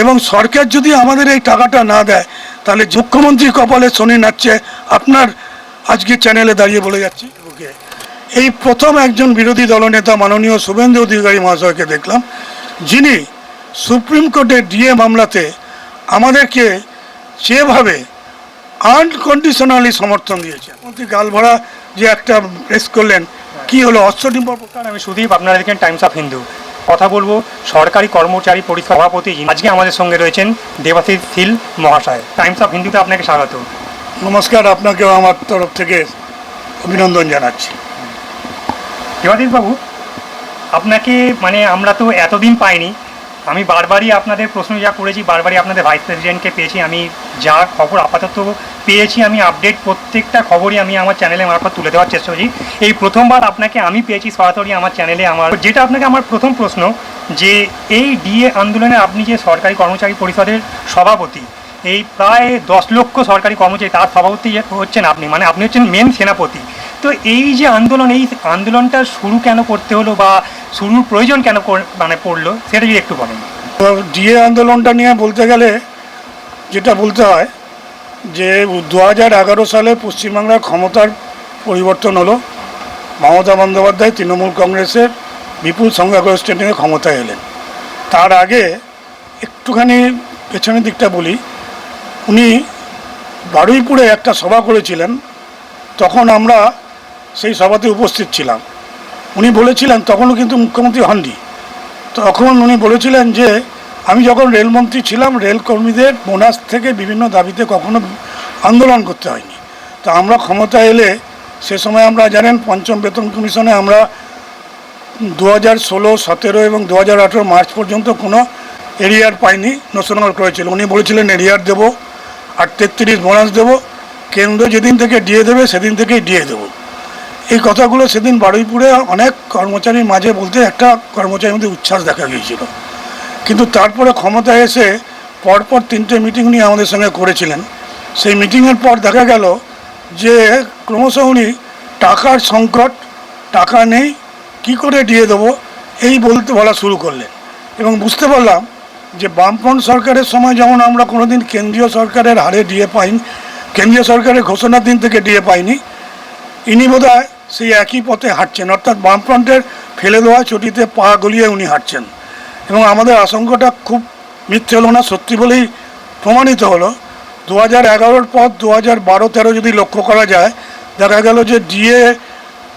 এবং সরকার যদি আমাদের এই টাকাটা না দেয়, তাহলে মুখ্যমন্ত্রী কপালে শনি নাচছে। আপনার আজকে চ্যানেলে দাঁড়িয়ে বলে যাচ্ছি। ওকে। এই প্রথম একজন বিরোধী দলনেতা মাননীয় শুভেন্দু অধিকারী মহাশয়কে দেখলাম। যিনি সুপ্রিম কোর্টের ডিএ মামলাতে আমাদেরকে যেভাবে আনকন্ডিশনালি সমর্থন দিয়েছে মন্ত্রী গালভরা যে একটা প্রেস করলেন, কি হলো? অশ্বডিম্ব নমস্কার আমি সুদীপ, আপনারা দেখেন টাইমস অফ হিন্দু কথা বলব। সরকারি কর্মচারী পরিষদ সভাপতি আজকে আমাদের সঙ্গে রয়েছেন দেবাশিস শীল মহাশয়। টাইমস অফ হিন্দুতে আপনাকে স্বাগত। নমস্কার আপনাকেও আমার তরফ থেকে অভিনন্দন জানাচ্ছি। দেবাশিস বাবু আপনাকে মানে আমরা তো এতদিন পাইনি। আমি বারবারই আপনাদের প্রশ্ন যা করেছি বারবারই আপনাদের ভাইস প্রেসিডেন্টকে পেয়েছি। আমি যা খবর আপাতত পেয়েছি, আমি আপডেট প্রত্যেকটা খবরই আমি আমার চ্যানেলে মারফত তুলে দেওয়ার চেষ্টা করছি। এই প্রথমবার আপনাকে আমি পেয়েছি সরাসরি আমার চ্যানেলে আমার যেটা আপনাকে আমার প্রথম প্রশ্ন, যে এই ডিএ আন্দোলনে আপনি যে সরকারি কর্মচারী পরিষদের সভাপতি, এই প্রায় দশ লক্ষ সরকারি কর্মচারী, তার সভাপতি হচ্ছেন আপনি মানে আপনি হচ্ছেন মেন সেনাপতি। তো এই যে আন্দোলন, এই আন্দোলনটা শুরু কেন করতে হলো বা শুরুর প্রয়োজন কেন মানে পড়ল, সেটা যদি একটু বলেন। ডিএ আন্দোলনটা নিয়ে বলতে গেলে যেটা বলতে হয় যে দু হাজার এগারো সালে পশ্চিমবাংলার ক্ষমতার পরিবর্তন হলো। মমতা বন্দ্যোপাধ্যায় তৃণমূল কংগ্রেসের বিপুল সংখ্যাগরিষ্ঠ নিয়ে ক্ষমতায় এলেন। তার আগে একটুখানি পেছনের দিকটা বলি। উনি বারুইপুরে একটা সভা করেছিলেন। তখন আমরা সেই সভাতে উপস্থিত ছিলাম। উনি বলেছিলেন, তখনও কিন্তু মুখ্যমন্ত্রী হননি। তখন উনি বলেছিলেন যে আমি যখন রেলমন্ত্রী ছিলাম রেল কর্মীদের বোনাস থেকে বিভিন্ন দাবিতে কখনো আন্দোলন করতে হয়নি। তো আমরা ক্ষমতা এলে সে সময় আমরা জানেন, পঞ্চম বেতন কমিশনে আমরা দু হাজার ষোলো, সতেরো এবং দু হাজার আঠেরো মার্চ পর্যন্ত কোনো এরিয়ার পাইনি নোশনাল করেছিল উনি বলেছিলেন, এরিয়ার দেবো আর তেত্রিশ বোনাস দেবো, কেন্দ্র যেদিন থেকে দিয়ে দেবে, সেদিন থেকেই দিয়ে দেবো। এই কথাগুলো সেদিন বারুইপুরে অনেক কর্মচারীর মাঝে বলতে একটা কর্মচারীর মধ্যে উচ্ছ্বাস দেখা গিয়েছিল। কিন্তু তারপরে ক্ষমতায় এসে পরপর তিনটে মিটিং নিয়ে আমাদের সঙ্গে করেছিলেন। সেই মিটিংয়ের পর দেখা গেল যে ক্রমশ উনি টাকার সংকট, টাকা নেই, কি করে দিয়ে দেবো, এই বলতে বলা শুরু করলেন। এবং বুঝতে পারলাম যে বামফ্রন্ট সরকারের সময় যেমন আমরা কোনোদিন কেন্দ্রীয় সরকারের হারে ডিএ পাইনি, কেন্দ্রীয় সরকারের ঘোষণার দিন থেকে ডিএ পাইনি, ইনি বোধ সেই একই পথে হাঁটছেন। অর্থাৎ বামফ্রন্টের ফেলে দেওয়া ছুটিতে পা গলিয়ে উনি হাঁটছেন। এবং আমাদের আশঙ্কাটা খুব মিথ্যে হলো না, সত্যি বলেই প্রমাণিত হলো। দু হাজার এগারোর পর দু হাজার বারো তেরো যদি লক্ষ্য করা যায়, দেখা গেল যে ডিএ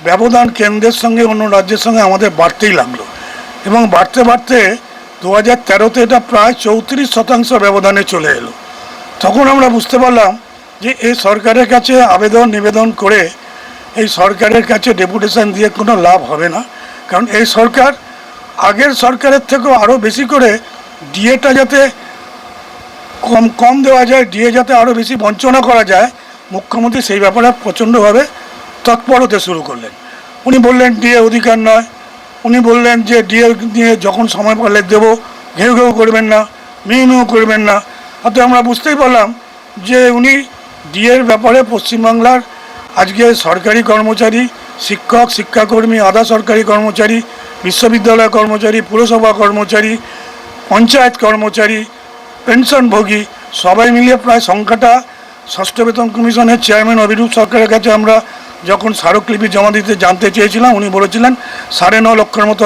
ব্যবধান কেন্দ্রের সঙ্গে অন্য রাজ্যের সঙ্গে আমাদের বাড়তেই লাগল। এবং বাড়তে বাড়তে দু হাজার তেরোতে এটা প্রায় চৌত্রিশ শতাংশ ব্যবধানে চলে এলো। তখন আমরা বুঝতে পারলাম যে এই সরকারের কাছে আবেদন, নিবেদন করে এই সরকারের কাছে ডেপুটেশন দিয়ে কোনো লাভ হবে না। কারণ এই সরকার আগের সরকারের থেকেও আরও বেশি করে ডিএটা যাতে কম কম দেওয়া যায় ডিএ যাতে আরও বেশি বঞ্চনা করা যায়, মুখ্যমন্ত্রী সেই ব্যাপারে প্রচণ্ডভাবে তৎপর হতে শুরু করলেন। উনি বললেন ডিএ অধিকার নয়। উনি বললেন যে ডিএ নিয়ে যখন সময় পেলে দেবো, ঘেউ ঘেউ করবেন না, মিউ মিউ করবেন না। অর্থাৎ আমরা বুঝতেই পারলাম যে, উনি ডিএর ব্যাপারে পশ্চিমবাংলার আজকে সরকারি কর্মচারী শিক্ষক, শিক্ষাকর্মী, আধা সরকারি কর্মচারী, বিশ্ববিদ্যালয় কর্মচারী, পুরসভা কর্মচারী, পঞ্চায়েত কর্মচারী, পেনশনভোগী, সবাই মিলিয়ে প্রায় সংখ্যাটা ষষ্ঠ বেতন কমিশনের চেয়ারম্যান অভিরূপ সরকারের কাছে আমরা যখন স্মারকলিপি জমা দিতে জানতে চেয়েছিলাম, উনি বলেছিলেন, সাড়ে ন লক্ষের মতো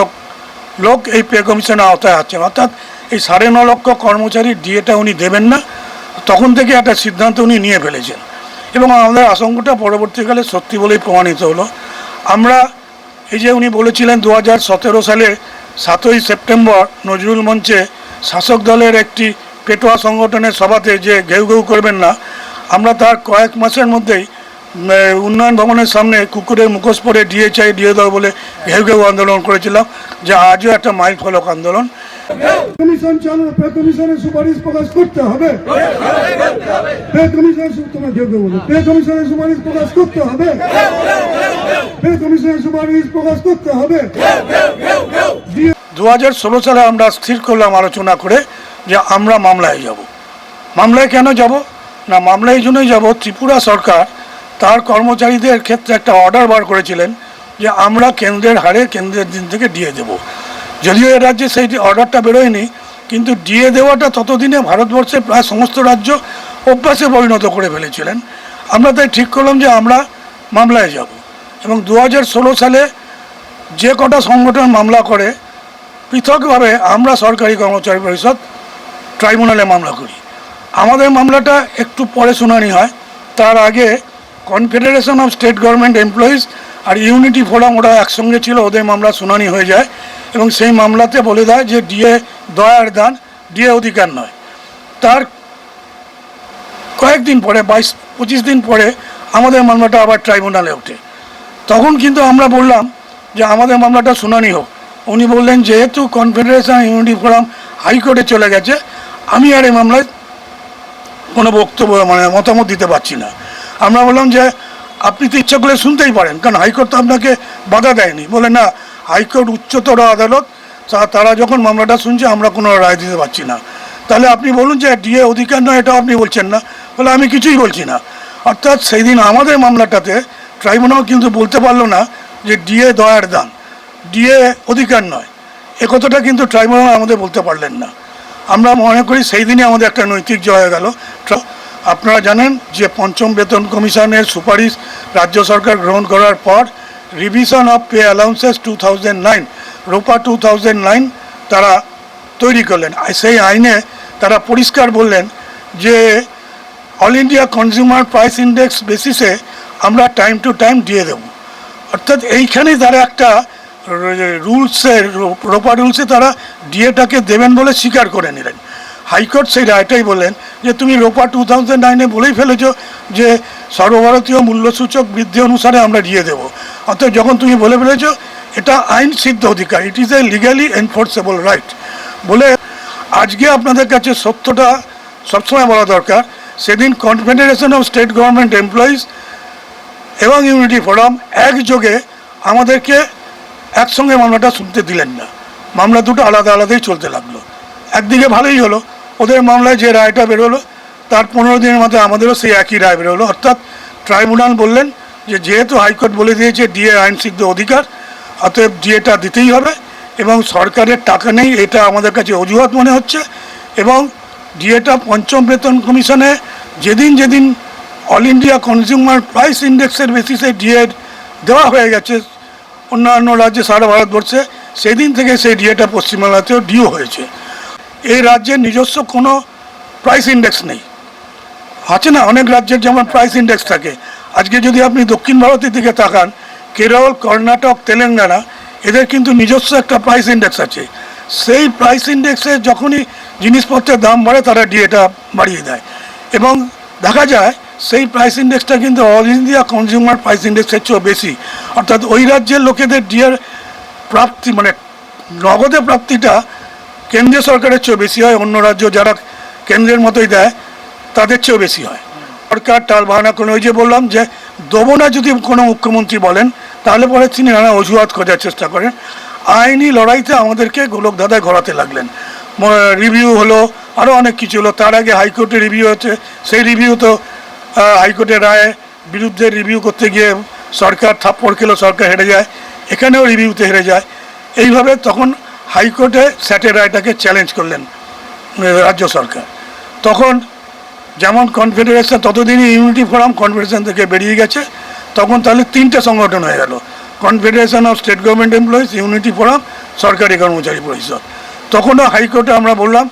লোক এই পে কমিশনের আওতায় আছেন অর্থাৎ এই সাড়ে ন লক্ষ কর্মচারী ডিএটা উনি দেবেন না, তখন থেকে একটা সিদ্ধান্ত উনি নিয়ে ফেলেছেন। এবং আমাদের আশঙ্কাটা পরবর্তীকালে সত্যি বলেই প্রমাণিত হলো। আমরা এই যে উনি বলেছিলেন দু হাজার সতেরো সালে সাতই সেপ্টেম্বর নজরুল মঞ্চে শাসক দলের একটি পেটোয়া সংগঠনের সভাতে যে ঘেউ ঘেউ করবেন না, আমরা তার কয়েক মাসের মধ্যেই উন্নয়ন ভবনের সামনে কুকুরের মুখোশ পরে ডিএ চাই দিয়ে দাও বলে ঘেউ ঘেউ আন্দোলন করেছিলাম যা আজও একটা মাইল ফলক আন্দোলন। কমিশন চালু পে কমিশনের সুপারিশ প্রকাশ করতে হবে। পে কমিশনের তোমার কেউ কেউ বলো। পে কমিশনের সুপারিশ প্রকাশ করতে হবে। পে কমিশনের সুপারিশ প্রকাশ করতে হবে। দু হাজার ষোলো সালে আমরা স্থির করলাম আলোচনা করে যে আমরা মামলায় যাব। মামলায় কেন যাব? না মামলায় এই জন্যই যাব ত্রিপুরা সরকার তার কর্মচারীদের ক্ষেত্রে একটা অর্ডার বার করেছিলেন যে আমরা কেন্দ্রের হারে কেন্দ্রের দিন থেকে দিয়ে দেব। যদিও এ রাজ্যে সেই অর্ডারটা বেরোয়নি, কিন্তু ডিএ দেওয়াটা ততদিনে ভারতবর্ষে প্রায় সমস্ত রাজ্য অভ্যাসে পরিণত করে ফেলেছিলেন। আমরা তাই ঠিক করলাম যে আমরা মামলায় যাব এবং দু হাজার ষোলো সালে যে কটা সংগঠন মামলা করে, পৃথকভাবে আমরা সরকারি কর্মচারী পরিষদ ট্রাইব্যুনালে মামলা করি। আমাদের মামলাটা একটু পরে শুনানি হয়, তার আগে confederation of state government employees R unity forum ওরা একসঙ্গে ছিল, ওদের মামলা শুনানি হয়ে যায় এবং সেই মামলাতে বলে দেয় যে ডিএ দয়ার দান ডিএ অধিকার নয়। তার কয়েকদিন পরে, বাইশ, পঁচিশ দিন পরে আমাদের মামলাটা আবার ট্রাইব্যুনালে ওঠে। তখন কিন্তু আমরা বললাম যে আমাদের মামলাটা শুনানি হোক। উনি বললেন, যেহেতু কনফেডারেশন ইউনিটি ফোরাম হাইকোর্টে চলে গেছে, আমি আর এই মামলায় কোনো বক্তব্য মানে মতামত দিতে পারছি না। আমরা বললাম যে, আপনি তো ইচ্ছা করে শুনতেই পারেন, কারণ হাইকোর্ট তো আপনাকে বাধা দেয়নি। বলে, না, হাইকোর্ট উচ্চতর আদালত তারা যখন মামলাটা শুনছে, আমরা কোনো রায় দিতে পারছি না। তাহলে আপনি বলুন যে, ডিএ অধিকার নয় এটা আপনি বলছেন না? বলে, আমি কিছুই বলছি না। অর্থাৎ সেই দিন আমাদের মামলাটাতে ট্রাইব্যুনাল কিন্তু বলতে পারল না যে, ডিএ দয়ার দান, ডিএ অধিকার নয়। এ কথাটা কিন্তু ট্রাইব্যুনাল আমাদের বলতে পারলেন না। আমরা মনে করি, সেই দিনই আমাদের একটা নৈতিক জয় হয়ে গেল। আপনারা জানেন যে পঞ্চম বেতন কমিশনের সুপারিশ রাজ্য সরকার গ্রহণ করার পর revision of pay allowances two nine ROPA two nine তারা তৈরি করলেন। সেই আইনে তারা পরিষ্কার বললেন যে all India consumer price index বেসিসে আমরা টাইম টু টাইম দিয়ে দেবো। অর্থাৎ এইখানেই তারা একটা রুলসের রোপা রুলসে তারা ডিএটাকে দেবেন বলে স্বীকার করে নিলেন। হাইকোর্ট সেই রায়টাই বললেন যে তুমি রোপা টু থাউজেন্ড নাইনে বলেই ফেলেছো যে সর্বভারতীয় মূল্যসূচক বৃদ্ধি অনুসারে আমরা দিয়ে দেবো। অর্থাৎ যখন তুমি বলে ফেলেছো, এটা আইন সিদ্ধ অধিকার it is a legally enforceable right বলে আজকে আপনাদের কাছে সত্যটা সবসময় বলা দরকার। সেদিন confederation of state government employees এবং ইউনিটি ফোরাম একযোগে আমাদেরকে একসঙ্গে মামলাটা শুনতে দিলেন না। মামলা দুটো আলাদা আলাদাই চলতে লাগল। একদিকে ভালোই হলো ওদের মামলায় যে রায়টা বেরোলো, তার পনেরো দিনের মধ্যে আমাদেরও সেই একই রায় বেরোলো। অর্থাৎ ট্রাইব্যুনাল বললেন যে যেহেতু হাইকোর্ট বলে দিয়েছে ডিএ আইনসিদ্ধ অধিকার, অতএব ডিএটা দিতেই হবে এবং সরকারের টাকা নেই, এটা আমাদের কাছে অজুহাত মনে হচ্ছে এবং ডিএটা পঞ্চম বেতন কমিশনে যেদিন যেদিন অল ইন্ডিয়া কনজিউমার প্রাইস ইন্ডেক্সের বেসিসে ডিএ দেওয়া হয়ে গেছে, অন্যান্য রাজ্যে সারা ভারতবর্ষে, সেদিন থেকে সেই ডিএটা পশ্চিমবাংলাতেও ডিও হয়েছে। এই রাজ্যের নিজস্ব কোনো প্রাইস ইন্ডেক্স নেই। আছে না? অনেক রাজ্যের যেমন প্রাইস ইন্ডেক্স থাকে। আজকে যদি আপনি দক্ষিণ ভারতের দিকে তাকান, কেরল, কর্ণাটক, তেলেঙ্গানা, এদের কিন্তু নিজস্ব একটা প্রাইস ইন্ডেক্স আছে। সেই প্রাইস ইন্ডেক্সে যখনই জিনিসপত্রের দাম বাড়ে, তারা ডিএটা বাড়িয়ে দেয়। এবং দেখা যায়, সেই প্রাইস ইন্ডেক্সটা কিন্তু অল ইন্ডিয়া কনজিউমার প্রাইস ইন্ডেক্সের চেয়েও বেশি। অর্থাৎ ওই রাজ্যের লোকেদের ডিএর প্রাপ্তি মানে নগদে প্রাপ্তিটা কেন্দ্রীয় সরকারের চেয়েও বেশি হয়, অন্য রাজ্য যারা কেন্দ্রের মতোই দেয়, তাদের চেয়েও বেশি হয়। সরকার টাল বাহানা করে ওই যে বললাম যে দেবো যদি কোনো মুখ্যমন্ত্রী বলেন, তাহলে পরে তিনি নানা অজুহাত খোঁজার চেষ্টা করেন। আইনি লড়াইতে আমাদেরকে গোলক দাদায় ঘোরাতে লাগলেন। রিভিউ হলো আরও অনেক কিছু হলো। তার আগে হাইকোর্টে রিভিউ হচ্ছে সেই রিভিউ তো হাইকোর্টের রায় বিরুদ্ধে রিভিউ করতে গিয়ে সরকার থাপ্পড় খেলো, সরকার হেরে যায়। এখানেও রিভিউতে হেরে যায়। এইভাবে তখন হাইকোর্টে স্যাটের রায়টাকে চ্যালেঞ্জ করলেন রাজ্য সরকার। তখন যেমন কনফেডারেশন, ততদিনই ইউনিটি ফোরাম কনফেডারেশন থেকে বেরিয়ে গেছে, তখন তাহলে তিনটে সংগঠন হয়ে গেল। Confederation of state government employees, unity forum, সরকারি কর্মচারী পরিষদ। তখনও হাইকোর্টে আমরা বললাম,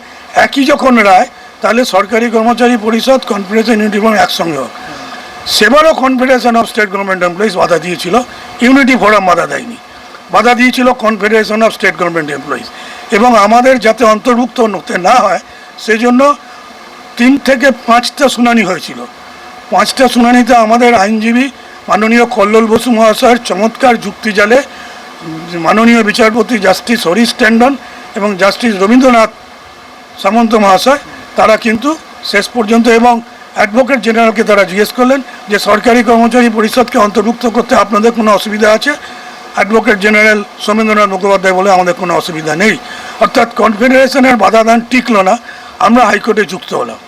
একই যখন রায়, তাহলে সরকারি কর্মচারী পরিষদ, কনফেডারেশন, ইউনিটি ফোরাম একসঙ্গে হোক। সেবারও confederation of state government employees বাধা দিয়েছিল, ইউনিটি ফোরাম বাধা দেয়নি। বাধা দিয়েছিল confederation of state government employees এবং আমাদের যাতে অন্তর্ভুক্ত হতে না হয়, সেজন্য তিন থেকে পাঁচটা শুনানি হয়েছিল। পাঁচটা শুনানিতে আমাদের আইনজীবী মাননীয় কল্লোল বসু মহাশয়ের চমৎকার যুক্তি জালে, মাননীয় বিচারপতি জাস্টিস হরিশ ট্যান্ডন এবং জাস্টিস রবীন্দ্রনাথ সামন্ত মহাশয়, তারা কিন্তু শেষ পর্যন্ত এবং অ্যাডভোকেট জেনারেলকে তারা জিজ্ঞেস করলেন যে সরকারি কর্মচারী পরিষদকে অন্তর্ভুক্ত করতে আপনাদের কোনো অসুবিধা আছে? অ্যাডভোকেট জেনারেল সোমেন্দ্রনাথ মুখোপাধ্যায় বলে আমাদের কোনো অসুবিধা নেই। অর্থাৎ কনফেডারেশনের বাধাদান টিকল না, আমরা হাইকোর্টে যুক্ত হলাম।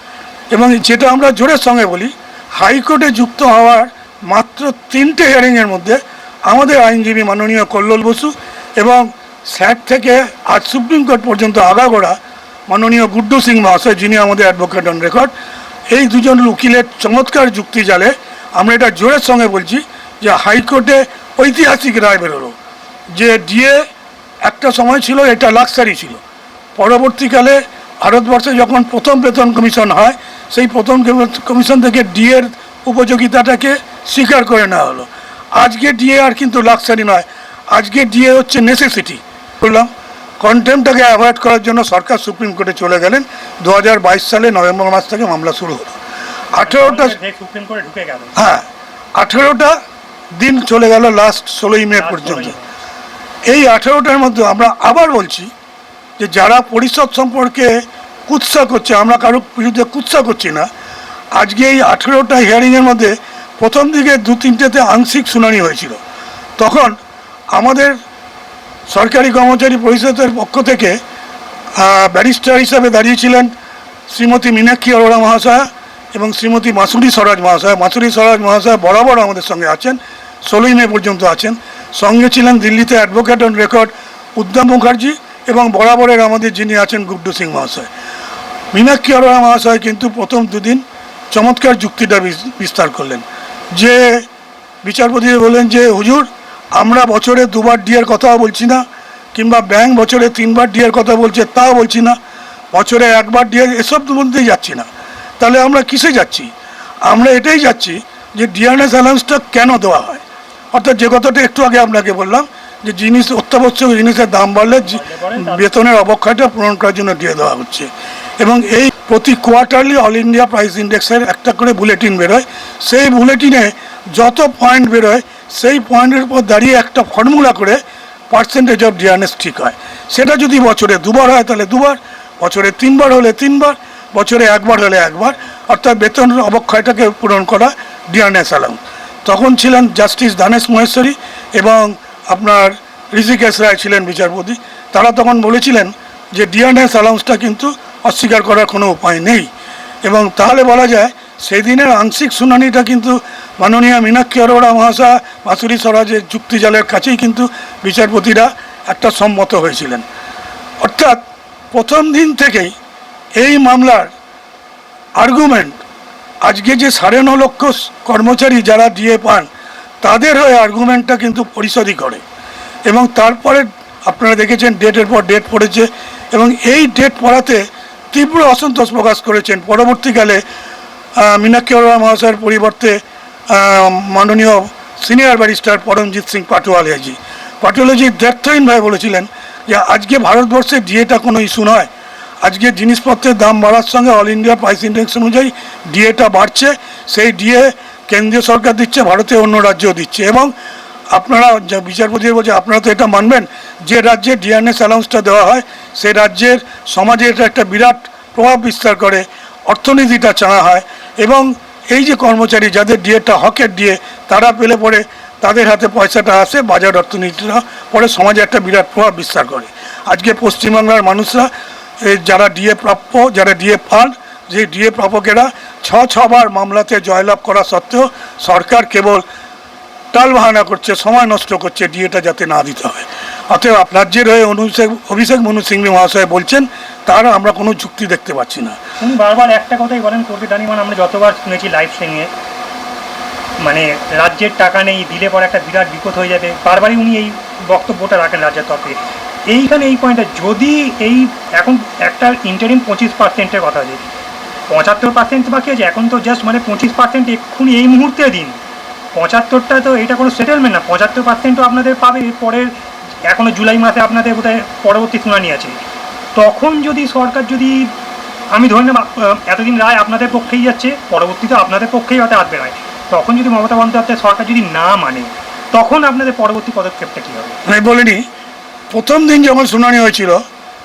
এবং যেটা আমরা জোরের সঙ্গে বলি, হাইকোর্টে যুক্ত হওয়ার মাত্র তিনটে হিয়ারিংয়ের মধ্যে আমাদের আইনজীবী মাননীয় কল্লোল বসু এবং স্যাট থেকে আজ সুপ্রিম কোর্ট পর্যন্ত আগাগোড়া মাননীয় গুড্ডু সিং মহাশয়, যিনি আমাদের অ্যাডভোকেট অন রেকর্ড এই দুজন উকিলের চমৎকার যুক্তি জালে আমরা এটা জোরের সঙ্গে বলছি যে হাইকোর্টে ঐতিহাসিক রায় বেরোলো যে ডিএ একটা সময় ছিল এটা লাক্সারি ছিল। পরবর্তীকালে ভারতবর্ষে যখন প্রথম বেতন কমিশন হয় সেই প্রথম কমিশন থেকে ডিএর উপযোগিতাটাকে স্বীকার করে নেওয়া হলো। আজকে ডিএ আর কিন্তু লাক্সারি নয়। আজকে ডিএ হচ্ছে নেসেসিটি বললাম কন্টেম্পটাকে অ্যাভয়েড করার জন্য সরকার সুপ্রিম কোর্টে চলে গেলেন। দু হাজার বাইশ সালে নভেম্বর মাস থেকে মামলা শুরু হলো। আঠেরোটা সুপ্রিম কোর্টে ঢুকে গেল। হ্যাঁ আঠেরোটা দিন চলে গেল লাস্ট ষোলোই মে পর্যন্ত। এই আঠেরোটার মধ্যে আমরা আবার বলছি যে যারা পরিষদ সম্পর্কে কুৎসা করছে আমরা কারও বিরুদ্ধে কুৎসা করছি না আজকে এই আঠেরোটা হিয়ারিংয়ের মধ্যে প্রথম দিকে দু তিনটেতে আংশিক শুনানি হয়েছিল। তখন আমাদের সরকারি কর্মচারী পরিষদের পক্ষ থেকে ব্যারিস্টার হিসাবে দাঁড়িয়েছিলেন শ্রীমতী মীনাক্ষী অরোরা মহাশয়া এবং শ্রীমতী মাসুরি স্বরাজ মহাশয়। মাসুরি স্বরাজ মহাশয় বরাবর আমাদের সঙ্গে আছেন। ষোলোই মে পর্যন্ত আছেন। সঙ্গে ছিলেন দিল্লিতে অ্যাডভোকেট অন রেকর্ড উদ্যম মুখার্জি এবং বরাবরের আমাদের যিনি আছেন গুড্ডু সিং মহাশয়। মীনাক্ষী অরোরা মহাশয় কিন্তু প্রথম দুদিন চমৎকার যুক্তিটা বিস্তার করলেন। যে বিচারপতি বললেন যে, হুজুর, আমরা বছরে দুবার ডিএর কথাও বলছি না, কিংবা ব্যাংক বছরে তিনবার ডিএর কথা বলছে তাও বলছি না, বছরে একবার ডিয়ার এসব মধ্যেই যাচ্ছি না। তাহলে আমরা কিসে যাচ্ছি? আমরা এটাই যাচ্ছি যে ডিএনএস অ্যালাউন্সটা কেন দেওয়া হয়? অর্থাৎ যে কথাটা একটু আগে আপনাকে বললাম, যে জিনিস অত্যাবশ্যক জিনিসের দাম বাড়লে বেতনের অবক্ষয়টা পূরণ করার জন্য দিয়ে দেওয়া হচ্ছে। এবং এই প্রতি কোয়ার্টারলি অল ইন্ডিয়া প্রাইস ইন্ডেক্সের একটা করে বুলেটিন বেরোয়। সেই বুলেটিনে যত পয়েন্ট বেরোয়, সেই পয়েন্টের উপর দাঁড়িয়ে একটা ফর্মুলা করে পার্সেন্টেজ অফ ডিআরএস ঠিক হয়। সেটা যদি বছরে দুবার হয়, তাহলে দুবার, বছরে তিনবার হলে তিনবার, বছরে একবার হলে একবার। অর্থাৎ বেতন অবক্ষয়টাকে পূরণ করা ডিআরএস অ্যালাউন্স তখন ছিলেন জাস্টিস দানেশ মহেশ্বরী এবং আপনার ঋষিকেশ রায় ছিলেন বিচারপতি। তারা তখন বলেছিলেন যে ডিআরএস অ্যালাউন্সটা কিন্তু অস্বীকার করার কোনো উপায় নেই। এবং তাহলে বলা যায় সেই দিনের আংশিক শুনানিটা কিন্তু মাননীয় মীনাক্ষী অরোরা মহাশয় মাসুরি স্বরাজের যুক্তিজালের কাছেই কিন্তু বিচারপতিরা একটা সম্মত হয়েছিলেন। অর্থাৎ প্রথম দিন থেকেই এই মামলার আর্গুমেন্ট আজকে যে সাড়ে ন লক্ষ কর্মচারী যারা ডিএ পান, তাদের হয়ে আর্গুমেন্টটা কিন্তু পরিশোধই করে। এবং তারপরে আপনারা দেখেছেন ডেটের পর ডেট পড়েছে এবং এই ডেট পড়াতে তীব্র অসন্তোষ প্রকাশ করেছেন। পরবর্তীকালে মীনাক্ষী অরোরা মহাশয়ের পরিবর্তে মাননীয় সিনিয়র ব্যারিস্টার পরমজিৎ সিং পাটোয়ালিয়াজি পাটোয়ালিয়াজি দ্ব্যর্থহীনভাবে বলেছিলেন যে, আজকে ভারতবর্ষে ডিএটা কোনো ইস্যু নয়। আজকে জিনিসপত্রের দাম বাড়ার সঙ্গে অল ইন্ডিয়া প্রাইস ইন্ডেক্স অনুযায়ী ডিএটা বাড়ছে। সেই ডিএ কেন্দ্রীয় সরকার দিচ্ছে ভারতে অন্য রাজ্যও দিচ্ছে। এবং আপনারা বিচারপতি বলছে, আপনারা তো এটা মানবেন, যে রাজ্যে ডিএনএস অ্যালাউন্সটা দেওয়া হয়, সে রাজ্যের সমাজে এটা একটা বিরাট প্রভাব বিস্তার করে, অর্থনীতিটা চাঙা হয়। এবং এই যে কর্মচারী, যাদের ডিএটা হকের ডিএ তারা পেলে পরে তাদের হাতে পয়সাটা আসে, বাজার অর্থনীতিটা পরে সমাজে একটা বিরাট প্রভাব বিস্তার করে। আজকে পশ্চিমবাংলার মানুষরা যারা ডিএ প্রাপ্য, যারা ডিএ পান যে ডিএ প্রাপকেরা ছ ছবার মামলাতে জয়লাভ করা সত্ত্বেও সরকার কেবল টাল বাহানা করছে, সময় নষ্ট করছে ডিএটা যাতে না দিতে হয়। অতএব রাজ্যের হয়ে অনুষেক, অভিষেক মনু সিংভি মহাশয় বলছেন, তার আমরা কোনো যুক্তি দেখতে পাচ্ছি না। উনি বারবার একটা কথাই বলেন দাঁড়িয়ে মানে আমরা যতবার শুনেছি লাইভ স্ট্রিমে মানে রাজ্যের টাকা নেই, দিলে পরে একটা বিরাট বিপদ হয়ে যাবে। বারবারই উনি এই বক্তব্যটা রাখেন রাজ্যের তরফে। এইখানে এই পয়েন্টটা যদি এই এখন একটা ইন্টারিম পঁচিশ পার্সেন্টের কথা আছে। পঁচাত্তর পার্সেন্ট বাকি আছে, এখন তো জাস্ট মানে পঁচিশ পার্সেন্ট এক্ষুনি এই মুহূর্তে দিন। পঁচাত্তরটা তো এটা কোনো সেটেলমেন্ট না, পঁচাত্তর পার্সেন্টও আপনাদের পাবে পরের এখনও জুলাই মাসে আপনাদের বোধহয় পরবর্তী শুনানি আছে। তখন যদি সরকার যদি, আমি ধরে নেব এতদিন রায় আপনাদের পক্ষেই যাচ্ছে পরবর্তীতে আপনাদের পক্ষেই হয়তো আসবে রায়। তখন যদি মমতা বন্দ্যোপাধ্যায় সরকার যদি না মানে তখন আপনাদের পরবর্তী পদক্ষেপটা কী হবে? আমি বলিনি প্রথম দিন যখন শুনানি হয়েছিল,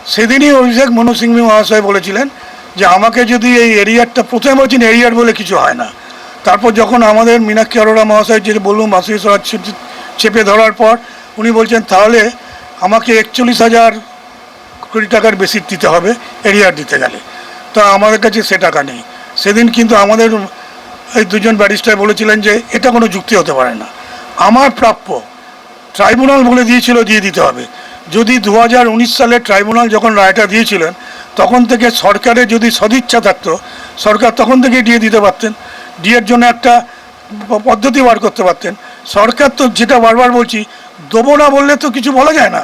সেদিনই অভিষেক মনু সিংভি মহাশয় বলেছিলেন যে, আমাকে যদি এই এরিয়ারটা প্রথমে বলছেন এরিয়ার বলে কিছু হয় না। তারপর যখন আমাদের মীনাক্ষী অরোরা মহাশয় যে বললুম চেপে- চেপে ধরার পর, উনি বলছেন, তাহলে আমাকে একচল্লিশ হাজার কোটি টাকার বেশি দিতে হবে, এরিয়ার দিতে গেলে। তো আমাদের কাছে সে টাকা নেই। সেদিন কিন্তু আমাদের এই দুজন ব্যারিস্টার বলেছিলেন যে, এটা কোনো যুক্তি হতে পারে না। আমার প্রাপ্য ট্রাইব্যুনাল বলে দিয়েছিল দিয়ে দিতে হবে। যদি দু হাজার উনিশ সালে ট্রাইব্যুনাল যখন রায়টা দিয়েছিলেন, তখন থেকে সরকারের যদি সদিচ্ছা থাকতো, সরকার তখন থেকে ডিএ দিতে পারতেন ডিএর জন্য একটা পদ্ধতি বার করতে পারতেন। সরকার তো যেটা বারবার বলছি, দেবো না বললে তো কিছু বলা যায় না।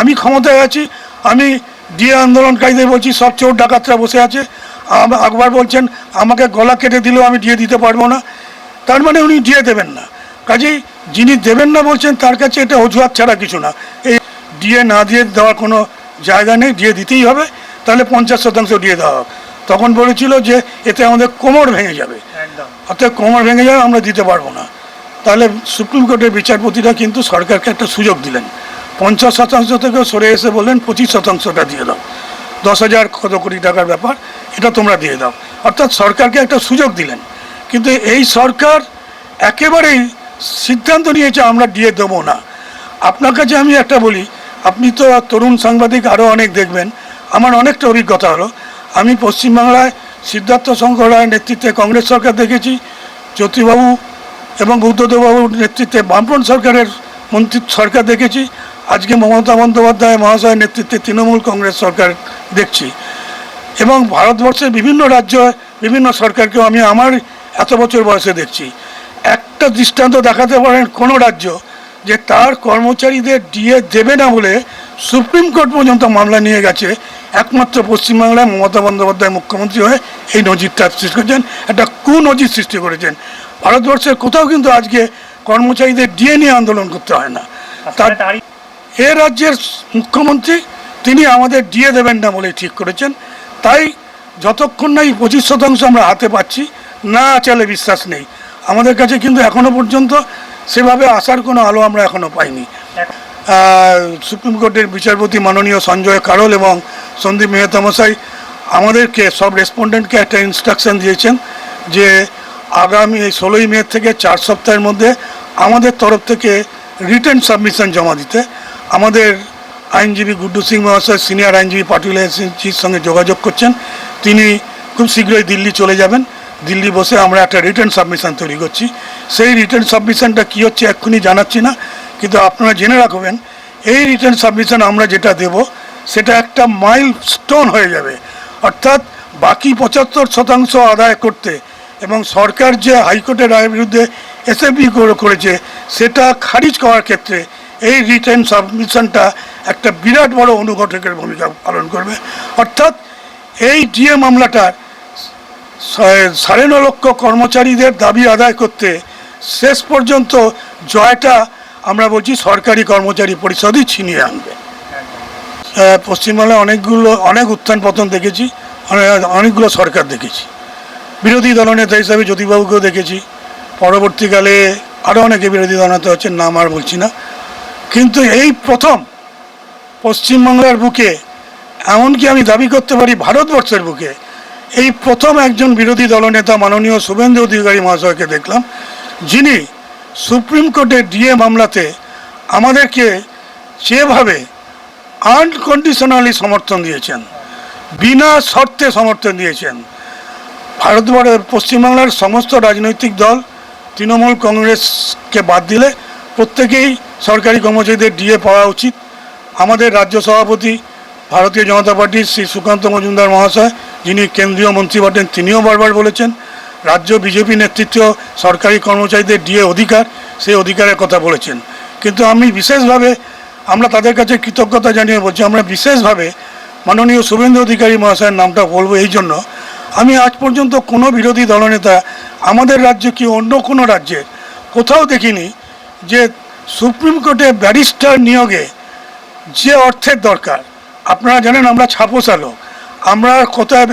আমি ক্ষমতায় আছি, আমি ডিএ আন্দোলনকারীদের বলছি, সব চোর ডাকাতরা বসে আছে একবার বলছেন, আমাকে গলা কেটে দিলেও আমি ডিএ দিতে পারব না। তার মানে উনি ডিএ দেবেন না। কাজেই যিনি দেবেন না বলছেন, তার কাছে এটা অজুহাত ছাড়া কিছু না। এই ডিএ না দিয়ে দেওয়ার কোনো জায়গা নেই ডিএ দিতেই হবে তাহলে পঞ্চাশ শতাংশ ডিএ দেওয়া হোক। তখন বলেছিল যে এতে আমাদের কোমর ভেঙে যাবে। অর্থাৎ কোমর ভেঙে যাবে আমরা দিতে পারব না। তাহলে সুপ্রিম কোর্টের বিচারপতিরা কিন্তু সরকারকে একটা সুযোগ দিলেন। পঞ্চাশ শতাংশ থেকে সরে এসে বললেন পঁচিশ শতাংশটা দিয়ে দাও। দশ হাজার কত কোটি টাকার ব্যাপার এটা তোমরা দিয়ে দাও। অর্থাৎ সরকারকে একটা সুযোগ দিলেন। কিন্তু এই সরকার একেবারেই সিদ্ধান্ত নিয়েছে আমরা দিয়ে দেবো না। আপনার কাছে আমি একটা বলি আপনি তো তরুণ সাংবাদিক আরও অনেক দেখবেন। আমার অনেকটা অভিজ্ঞতা হলো। আমি পশ্চিমবাংলায় সিদ্ধার্থ শঙ্কর রায়ের নেতৃত্বে কংগ্রেস সরকার দেখেছি, জ্যোতিবাবু এবং বুদ্ধদেববাবুর নেতৃত্বে বামফ্রন্ট সরকারের মন্ত্রী সরকার দেখেছি, আজকে মমতা বন্দ্যোপাধ্যায় মহাশয়ের নেতৃত্বে তৃণমূল কংগ্রেস সরকার দেখছি। এবং ভারতবর্ষের বিভিন্ন রাজ্য, বিভিন্ন সরকারকেও আমি আমার এত বছর বয়সে দেখছি। একটা দৃষ্টান্ত দেখাতে পারেন কোনো রাজ্য যে তার কর্মচারীদের ডিএ দেবে না বলে সুপ্রিম কোর্ট পর্যন্ত মামলা নিয়ে গেছে। একমাত্র পশ্চিমবাংলায় মমতা বন্দ্যোপাধ্যায় মুখ্যমন্ত্রী হয়ে এই নজিরটা সৃষ্টি করেছেন একটা কুনজির সৃষ্টি করেছেন। ভারতবর্ষের কোথাও কিন্তু আজকে কর্মচারীদের ডিএ নিয়ে আন্দোলন করতে হয় না। তার এ রাজ্যের মুখ্যমন্ত্রী তিনি আমাদের দিয়ে দেবেন না বলে ঠিক করেছেন। তাই যতক্ষণ না এই পঁচিশ শতাংশ আমরা হাতে পাচ্ছি না চলে বিশ্বাস নেই। আমাদের কাছে কিন্তু এখনও পর্যন্ত সেভাবে আসার কোনো আলো আমরা এখনও পাইনি। সুপ্রিম কোর্টের বিচারপতি মাননীয় সঞ্জয় কারল এবং সন্দীপ মেহতা মশাই আমাদেরকে সব রেসপন্ডেন্টকে একটা ইনস্ট্রাকশন দিয়েছেন যে আগামী এই ষোলোই মে থেকে চার সপ্তাহের মধ্যে আমাদের তরফ থেকে রিটার্ন সাবমিশন জমা দিতে। আমাদের আইনজীবী গুড্ডু সিং মহাশয় সিনিয়র আইনজীবী পাটুল এসেন্সির সঙ্গে যোগাযোগ করছেন। তিনি খুব শীঘ্রই দিল্লি চলে যাবেন। দিল্লি বসে আমরা একটা রিটার্ন সাবমিশন তৈরি করছি। সেই রিটার্ন সাবমিশনটা কী হচ্ছে এক্ষুনি জানাচ্ছি না, কিন্তু আপনারা জেনে রাখবেন, এই রিটার্ন সাবমিশন আমরা যেটা দেব, সেটা একটা মাইল স্টোন হয়ে যাবে। অর্থাৎ বাকি পঁচাত্তর শতাংশ আদায় করতে এবং সরকার যে হাইকোর্টের রায়ের বিরুদ্ধে এসএপি করেছে, সেটা খারিজ করার ক্ষেত্রে এই রিটার্ন সাবমিশনটা একটা বিরাট বড় অনুঘটকের ভূমিকা পালন করবে। অর্থাৎ এই ডিএ মামলাটার সাড়ে ন লক্ষ কর্মচারীদের দাবি আদায় করতে শেষ পর্যন্ত জয়টা আমরা বলছি সরকারি কর্মচারী পরিষদই ছিনিয়ে আনবে। পশ্চিমবাংলায় অনেকগুলো, অনেক উত্থান পতন দেখেছি অনেকগুলো সরকার দেখেছি। বিরোধী দলনেতা হিসাবে জ্যোতিবাবুকেও দেখেছি। পরবর্তীকালে আরও অনেকে বিরোধী দলনেতা হচ্ছেন, নাম আর বলছি না। কিন্তু এই প্রথম পশ্চিমবাংলার বুকে, এমনকি আমি দাবি করতে পারি ভারতবর্ষের বুকে, এই প্রথম একজন বিরোধী দলনেতা মাননীয় শুভেন্দু অধিকারী মহাশয়কে দেখলাম। যিনি সুপ্রিম কোর্টের ডিএ মামলাতে আমাদেরকে যেভাবে আনকন্ডিশনালি সমর্থন দিয়েছেন, বিনা শর্তে সমর্থন দিয়েছেন, ভারতবর্ষের পশ্চিমবাংলার সমস্ত রাজনৈতিক দল, তৃণমূল কংগ্রেসকে বাদ দিলে প্রত্যেকেই সরকারি কর্মচারীদের ডিএ পাওয়া উচিত। আমাদের রাজ্য সভাপতি ভারতীয় জনতা পার্টির শ্রী সুকান্ত মজুমদার মহাশয়, যিনি কেন্দ্রীয় মন্ত্রী বটেন, তিনিও বারবার বলেছেন রাজ্য বিজেপি নেতৃত্ব সরকারি কর্মচারীদের ডিএ অধিকার, সেই অধিকারের কথা বলেছেন। কিন্তু আমি বিশেষভাবে আমরা তাদের কাছে কৃতজ্ঞতা জানিয়ে বলছি, আমরা বিশেষভাবে মাননীয় শুভেন্দু অধিকারী মহাশয়ের নামটা বলব এই জন্য। আমি আজ পর্যন্ত কোনো বিরোধী দলনেতা আমাদের রাজ্য কি অন্য কোনো রাজ্যে কোথাও দেখিনি যে সুপ্রিম কোর্টে ব্যারিস্টার নিয়োগে যে অর্থের দরকার। আপনারা জানেন আমরা ছাপোসা লোক আমরা কোথায়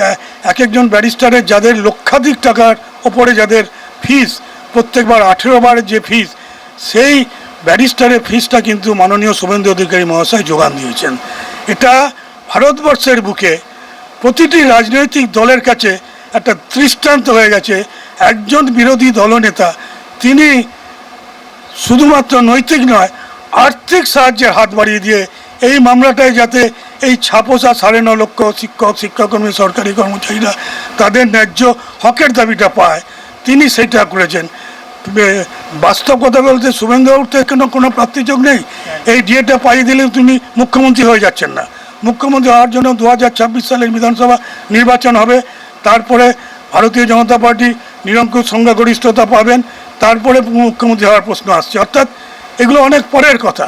এক একজন ব্যারিস্টারের যাদের লক্ষাধিক টাকার ওপরে যাদের ফিস, প্রত্যেকবার আঠেরো বারের যে ফিস, সেই ব্যারিস্টারের ফিসটা কিন্তু মাননীয় শুভেন্দু অধিকারী মহাশয় যোগান দিয়েছেন। এটা ভারতবর্ষের বুকে প্রতিটি রাজনৈতিক দলের কাছে একটা দৃষ্টান্ত হয়ে গেছে। একজন বিরোধী দলনেতা, তিনি শুধুমাত্র নৈতিক নয়, আর্থিক সাহায্যের হাত বাড়িয়ে দিয়ে এই মামলাটায় যাতে এই ছাপোসা সাড়ে ন লক্ষ শিক্ষক শিক্ষাকর্মী সরকারি কর্মচারীরা তাদের ন্যায্য হকের দাবিটা পায়। তিনি সেটা করেছেন। বাস্তব কথা বলতে শুভেন্দুবাবুর তো কোনো কোনো প্রাপ্তিযোগ নেই। এই ডিএটা পাইয়ে দিলে তুমি মুখ্যমন্ত্রী হয়ে যাচ্ছেন না। মুখ্যমন্ত্রী হওয়ার জন্য দু হাজার ছাব্বিশ সালের বিধানসভা নির্বাচন হবে। তারপরে ভারতীয় জনতা পার্টি নিরঙ্কুশ সংখ্যাগরিষ্ঠতা পাবেন। তারপরে মুখ্যমন্ত্রী হওয়ার প্রশ্ন আসছে। অর্থাৎ এগুলো অনেক পরের কথা।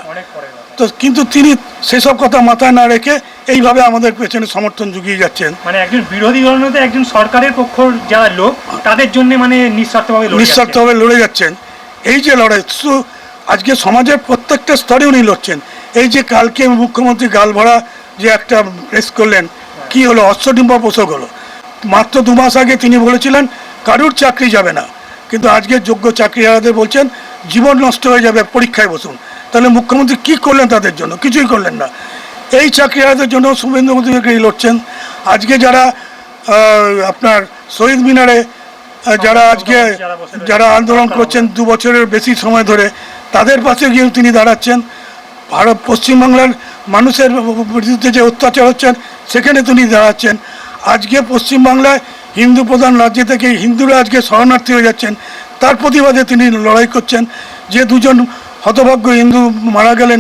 তো কিন্তু তিনি সেসব কথা মাথায় না রেখে এইভাবে আমাদের পেছনে সমর্থন জুগিয়ে যাচ্ছেন। মানে একজন বিরোধী দল মধ্যে একজন সরকারের পক্ষ যারা লোক তাদের জন্য মানে নিঃস্বার্থভাবে নিঃস্বার্থভাবে লড়ে যাচ্ছেন। এই যে লড়াই শুধু আজকে সমাজের প্রত্যেকটা স্তরে উনি লড়ছেন। এই যে কালকে মুখ্যমন্ত্রী গাল ভরা যে একটা প্রেস করলেন কি হলো? অশ্বডিম্বা পোষক হলো। মাত্র দু মাস আগে তিনি বলেছিলেন কারুর চাকরি যাবে না। কিন্তু আজকে যোগ্য চাকরিহারাদের বলছেন জীবন নষ্ট হয়ে যাবে পরীক্ষায় বসুন। তাহলে মুখ্যমন্ত্রী কি করলেন তাদের জন্য? কিছুই করলেন না। এই চাকরিহারাদের জন্য শুভেন্দু অধিকারী লড়ছেন। আজকে যারা আপনার শহীদ মিনারে যারা আজকে যারা আন্দোলন করছেন দু বছরের বেশি সময় ধরে, তাদের পাশে গিয়ে তিনি দাঁড়াচ্ছেন। ভারত পশ্চিমবাংলার মানুষের বিরুদ্ধে যে অত্যাচার হচ্ছেন সেখানে তিনি দাঁড়াচ্ছেন। আজকে পশ্চিমবাংলায় হিন্দু প্রধান রাজ্য থেকে হিন্দুরা আজকে শরণার্থী হয়ে যাচ্ছেন। তার প্রতিবাদে তিনি লড়াই করছেন। যে দুজন হতভাগ্য হিন্দু মারা গেলেন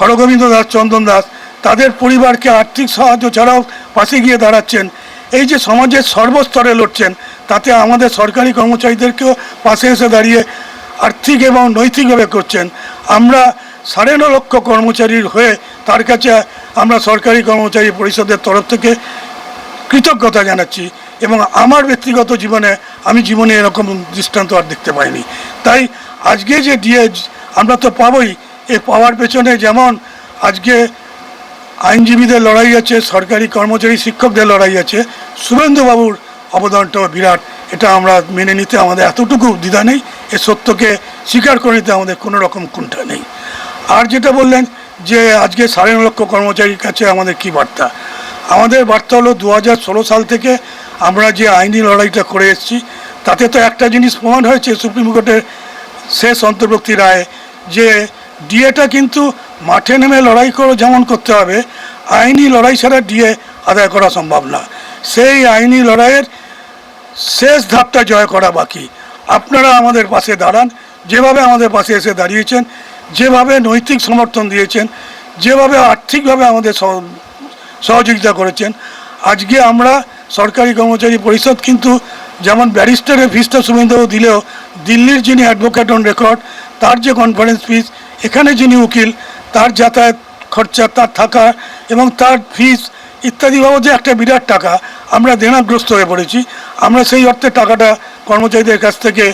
হরগোবিন্দ দাস, চন্দন দাস। তাদের পরিবারকে আর্থিক সাহায্য ছাড়াও পাশে গিয়ে দাঁড়াচ্ছেন। এই যে সমাজের সর্বস্তরে লড়ছেন, তাতে আমাদের সরকারি কর্মচারীদেরকেও পাশে এসে দাঁড়িয়ে আর্থিক এবং নৈতিকভাবে করছেন। আমরা সাড়ে ন লক্ষ কর্মচারীর হয়ে তার কাছে আমরা সরকারি কর্মচারী পরিষদের তরফ থেকে কৃতজ্ঞতা জানাচ্ছি। এবং আমার ব্যক্তিগত জীবনে আমি জীবনে এরকম দৃষ্টান্ত আর দেখতে পাইনি। তাই আজকে যে ডিএ আমরা তো পাবই এই পাওয়ার পেছনে যেমন আজকে আইনজীবীদের লড়াই আছে, সরকারি কর্মচারী শিক্ষকদের লড়াই আছে, শুভেন্দুবাবুর অবদানটাও বিরাট, এটা আমরা মেনে নিতে আমাদের এতটুকু দ্বিধা নেই, এ সত্যকে স্বীকার করে নিতে আমাদের কোনো রকম কুণ্ঠা নেই। আর যেটা বললেন যে আজকে সাড়ে ন লক্ষ কর্মচারীর কাছে আমাদের কি বার্তা? আমাদের বার্তা হলো দু হাজার ষোলো সাল থেকে আমরা যে আইনি লড়াইটা করে এসেছি, তাতে তো একটা জিনিস প্রমাণ হয়েছে সুপ্রিম কোর্টের শেষ অন্তর্বর্তী রায়, যে ডিএটা কিন্তু মাঠে নেমে লড়াই করে যেমন করতে হবে, আইনি লড়াই ছাড়া ডিএ আদায় করা সম্ভব না। সেই আইনি লড়াইয়ের শেষ ধাপটা জয় করা বাকি। আপনারা আমাদের পাশে দাঁড়ান, যেভাবে আমাদের পাশে এসে দাঁড়িয়েছেন, যেভাবে নৈতিক সমর্থন দিয়েছেন, যেভাবে আর্থিকভাবে আমাদের সহ- সহযোগিতা করেছেন, আজকে আমরা সরকারি কর্মচারী পরিষদ, কিন্তু যেমন ব্যারিস্টারের ফিসটা শুভেন্দু দিলেও দিল্লির যিনি অ্যাডভোকেট অন রেকর্ড তার যে কনফারেন্স ফিস এখানে যিনি উকিল, তার যাতায়াত খরচা, তার থাকা এবং তার ফিস ইত্যাদি বাবদে একটা বিরাট টাকা আমরা দেনাগ্রস্ত হয়ে পড়েছি। আমরা সেই অর্থে টাকাটা কর্মচারীদের কাছ থেকে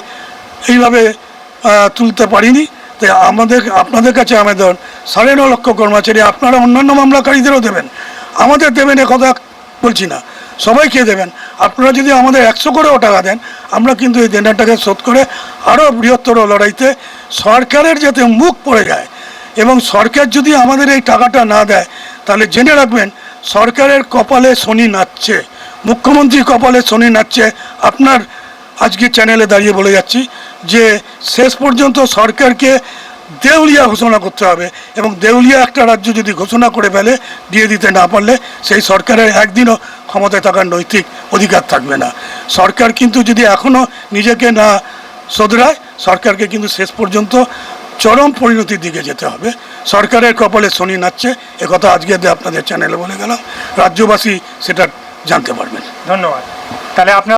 এইভাবে তুলতে পারিনি। তাই আমাদের, আপনাদের কাছে আবেদন, সাড়ে ন লক্ষ কর্মচারী, আপনারা অন্যান্য মামলাকারীদেরও দেবেন। আমাদের দেবেন এ কথা বলছি না। সবাইকে দেবেন। আপনারা যদি আমাদের একশো করেও টাকা দেন, আমরা কিন্তু এই দেনাটাকে শোধ করে আরও বৃহত্তর লড়াইতে সরকারের যাতে মুখ পড়ে যায় এবং সরকার যদি আমাদের এই টাকাটা না দেয়, তাহলে জেনে রাখবেন সরকারের কপালে শনি নাচছে। মুখ্যমন্ত্রী কপালে শনি নাচছে। আপনার আজকে চ্যানেলে দাঁড়িয়ে বলে যাচ্ছি যে শেষ পর্যন্ত সরকারকে দেউলিয়া ঘোষণা করতে হবে এবং দেউলিয়া একটা রাজ্য যদি ঘোষণা করে ফেলে, দিয়ে দিতে না পারলে সেই সরকারের একদিনও ক্ষমতায় থাকার নৈতিক অধিকার থাকবে না। সরকার কিন্তু যদি এখনও নিজেকে না শোধরায়, সরকারকে কিন্তু শেষ পর্যন্ত চরম পরিণতির দিকে যেতে হবে। সরকারের কপালে শনি নাচছে একথা আজকে আপনাদের চ্যানেলে বলে গেলাম, রাজ্যবাসী সেটা জানতে পারবেন। ধন্যবাদ। তাহলে আপনার